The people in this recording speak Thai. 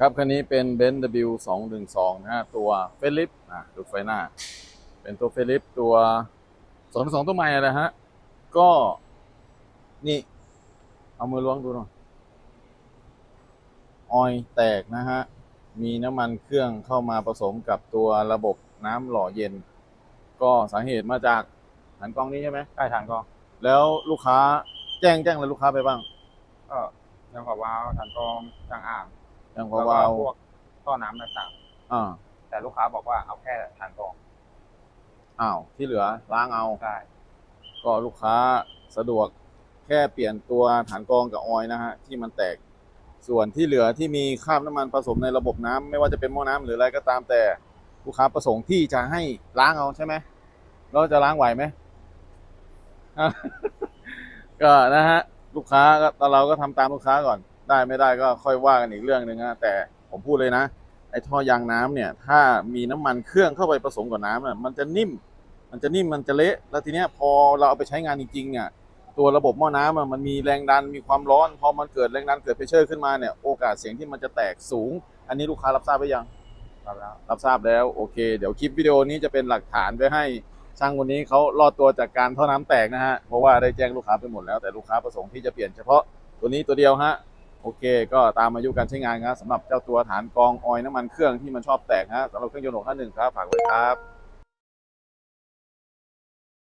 ครับคันนี้เป็น b e n z W 2 1 2นะฮะตัวเฟลิปอะดูไฟหน้า เป็นตัวเฟลิปตัว2 2ตัวใหม่นะฮะ ก็นี่ เอามือล้วงดูหน่อยออยล์แตกนะฮะ มีน้ำมันเครื่องเข้ามาผสมกับตัวระบบน้ำหล่อเย็น ก็สาเหตุมาจากหันกล้องนี้ใช่ไหมใต้ฐานก็แล้วลูกค้าแจ้งแจ้งอะไรลูกค้าไปบ้าง ก็ยังกับว้าวฐานกรองจางอ่างอ ย่างพแล้วอก็วาวพวกท่อน้ำต่างอ่าๆแต่ลูกค้าบอกว่าเอาแค่ฐานกรองอ้าวที่เหลือล้างเอา ได้ ก็ลูกค้าสะดวกแค่เปลี่ยนตัวฐานกรองกับออยล์นะฮะที่มันแตก ส่วนที่เหลือที่มีคราบน้ำมันผสมในระบบน้ำไม่ว่าจะเป็นหม้อน้ำหรืออะไรก็ตามแต่ลูกค้าประสงค์ที่จะให้ล้างเอาใช่ไหมเราจะล้างไหวไหมอะ ก็นะฮะลูกค้าก็ตอนเราก็ทำตามลูกค้าก่อน ได้ไม่ได้ก็ค่อยว่ากันอีกเรื่องหนึ่งฮะแต่ผมพูดเลยนะ ไอ้ท่อยางน้ำเนี่ย ถ้ามีน้ำมันเครื่องเข้าไปผสมกับน้ำน่ะมันจะนิ่ม มันจะนิ่มมันจะเละแล้วทีเนี้ยพอเราเอาไปใช้งานจริงๆเนี่ยตัวระบบหม้อน้ำอะมันมีแรงดันมีความร้อน พอมันเกิดแรงดันเกิดเพรสเชอร์ขึ้นมาเนี่ยโอกาสเสียงที่มันจะแตกสูง อันนี้ลูกค้ารับทราบไปยังครับแล้วรับทราบแล้วโอเค เดี๋ยวคลิปวิดีโอนี้จะเป็นหลักฐานไว้ให้ช่างคนนี้เขารอดตัวจากการท่อน้ำแตกนะฮะเพราะว่าได้แจ้งลูกค้าไปหมดแล้วแต่ลูกค้าประสงค์ที่จะเปลี่ยนเฉพาะตัวนี้ตัวเดียวฮะ โอเค ก็ตามอายุการใช้งานครับสำหรับเจ้าตัวฐานกองออยน้ำมันเครื่องที่มันชอบแตกฮะสำหรับเครื่องยนต์651ครับฝากไว้ครับ